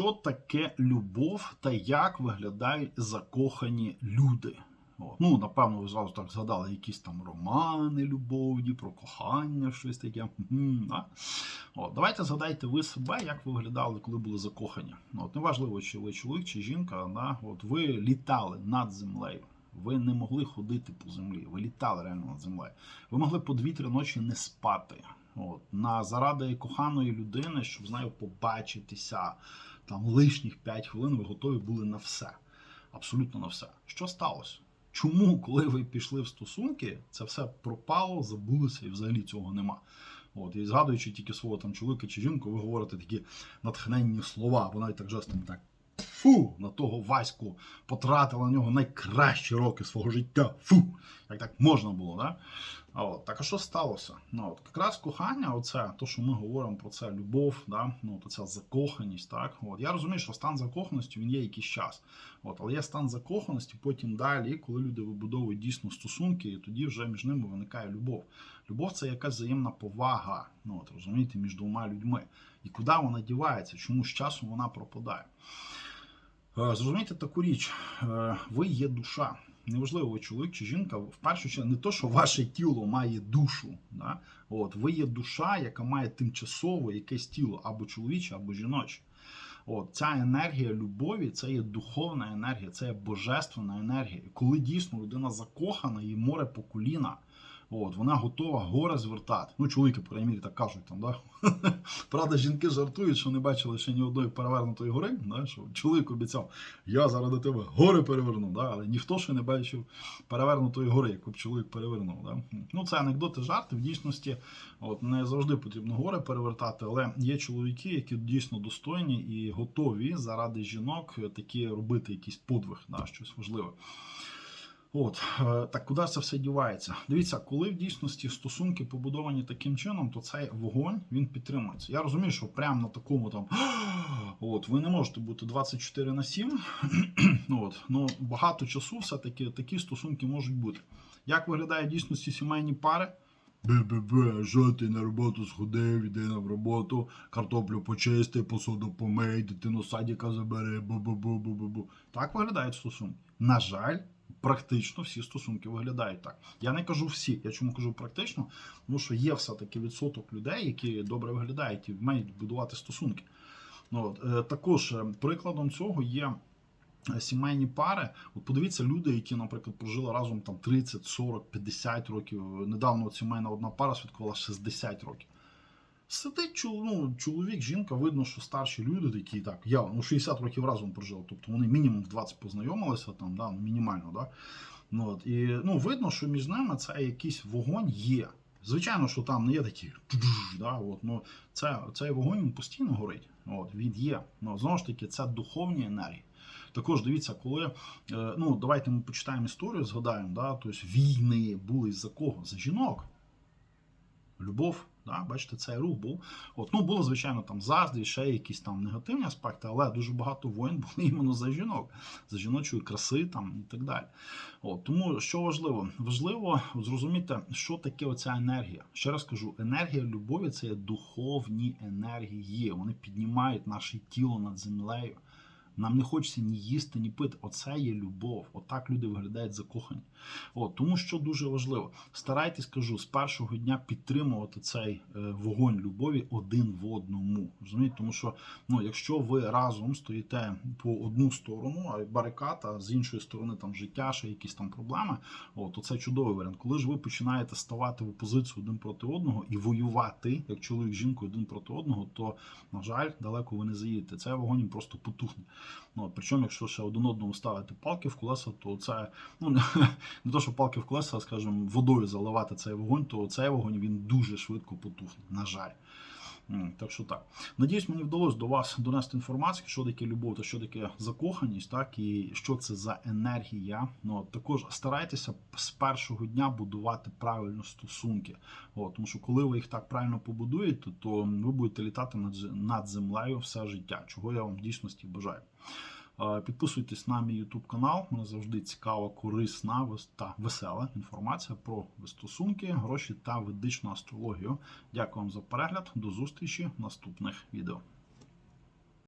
що таке любов та як виглядають закохані люди. От. Ну, напевно, ви зразу так згадали якісь там романи любовні, про кохання, щось таке. Да? От, давайте згадайте ви себе, як ви виглядали, коли були закохані. От, неважливо, чи ви чоловік, чи жінка, да? от, ви літали над землею. Ви не могли ходити по землі, ви літали реально над землею. Ви могли по дві-три ночі не спати. От, на заради коханої людини, щоб з нею побачитися, там лишніх 5 хвилин ви готові були на все. Абсолютно на все. Що сталося? Чому, коли ви пішли в стосунки, це все пропало, забулося і взагалі цього нема. От, і згадуючи тільки свого там чоловіка чи жінку, ви говорите такі натхненні слова, вона і так жестом так. Фу, на того Ваську потратила на нього найкращі роки свого життя. Фу! Як так можна було, да? А от, так а що сталося? Ну, от, якраз кохання, оце, то, що ми говоримо про це, любов, да? ну, то ця закоханість. Так? От, я розумію, що стан закоханості він є якийсь час. От, але є стан закоханості потім далі, коли люди вибудовують дійсно стосунки, і тоді вже між ними виникає любов. Любов це якась взаємна повага, ну, от, розумієте, між двома людьми. І куди вона дівається, чому з часом вона пропадає. Е, Зрозумійте таку річ, Е, ви є душа. Неважливо, ви чоловік чи жінка, в першу чергу не то, що ваше тіло має душу. Да? От, ви є душа, яка має тимчасово якесь тіло, або чоловіче, або жіноче. От, ця енергія любові це є духовна енергія, це є божественна енергія. Коли дійсно людина закохана, їй море по коліна, от, вона готова гори звертати. Ну, чоловіки, по крайній мірі, так кажуть там, да? Правда, жінки жартують, що не бачили ще ні одної перевернутої гори. Да? Що чоловік обіцяв, я заради тебе гори переверну, да? але ніхто ще не бачив перевернутої гори, яку б чоловік перевернув. Да? Ну, це анекдоти, жарти. В дійсності от, не завжди потрібно гори перевертати, але є чоловіки, які дійсно достойні і готові заради жінок такі робити якийсь подвиг, да? щось важливе. От е, так куди це все дівається? Дивіться, коли в дійсності стосунки побудовані таким чином, то цей вогонь він підтримується. Я розумію, що прямо на такому там от ви не можете бути 24 на 7. от, ну багато часу все-таки такі стосунки можуть бути. Як виглядає в дійсності сімейні пари? Бе-бе-бе, що ти на роботу сходив, іди на роботу, картоплю почисти, посуду помий, дитину з садика забери, бу-бу-бу-бу-бу-бу. Так виглядають стосунки. На жаль, практично всі стосунки виглядають так. Я не кажу всі, я чому кажу практично, тому що є все-таки відсоток людей, які добре виглядають і вміють будувати стосунки. Ну, е, також е, прикладом цього є. е, Сімейні пари, от подивіться, люди, які, наприклад, прожили разом там 30, 40, 50 років. Недавно от сімейна одна пара святкувала 60 років. Сидить ну, чоловік, жінка, видно, що старші люди такі, так, я ну, 60 років разом прожив, тобто вони мінімум в 20 познайомилися, там, да, ну, мінімально, да. Ну, от, і ну, видно, що між ними це якийсь вогонь є. Звичайно, що там не є такі, да, от, ну, це, цей вогонь він постійно горить. От, він є. Ну, знову ж таки, це духовні енергії. Також дивіться, коли е, ну давайте ми почитаємо історію, згадаємо, да, тобто війни були за кого? За жінок. Любов, да, бачите, цей рух був. От, ну, було, звичайно, там заздрі, ще якісь там негативні аспекти, але дуже багато воїн були іменно за жінок, за жіночої краси там і так далі. От, тому що важливо? Важливо зрозуміти, що таке оця енергія. Ще раз кажу, енергія любові це є духовні енергії. Вони піднімають наше тіло над землею. Нам не хочеться ні їсти, ні пити. Оце є любов. Отак люди виглядають закохані. От, тому що дуже важливо, старайтесь, кажу, з першого дня підтримувати цей е, вогонь любові один в одному. Розумієте? Тому що ну, якщо ви разом стоїте по одну сторону, а барикад, а з іншої сторони там життя, ще якісь там проблеми, от, то це чудовий варіант. Коли ж ви починаєте ставати в опозицію один проти одного і воювати, як чоловік з жінкою один проти одного, то, на жаль, далеко ви не заїдете. Цей вогонь просто потухне. Ну, причому, якщо ще один одному ставити палки в колеса, то це ну не то, що палки в колеса, а скажімо, водою заливати цей вогонь, то цей вогонь він дуже швидко потухне. На жаль. Так що так. Надіюсь, мені вдалося до вас донести інформацію, що таке любов та що таке закоханість, так і що це за енергія. Ну також старайтеся з першого дня будувати правильно стосунки. От, тому що коли ви їх так правильно побудуєте, то ви будете літати над землею все життя, чого я вам в дійсності бажаю. Е, Підписуйтесь на мій YouTube канал. Мене завжди цікава, корисна та весела інформація про стосунки, гроші та ведичну астрологію. Дякую вам за перегляд. До зустрічі в наступних відео.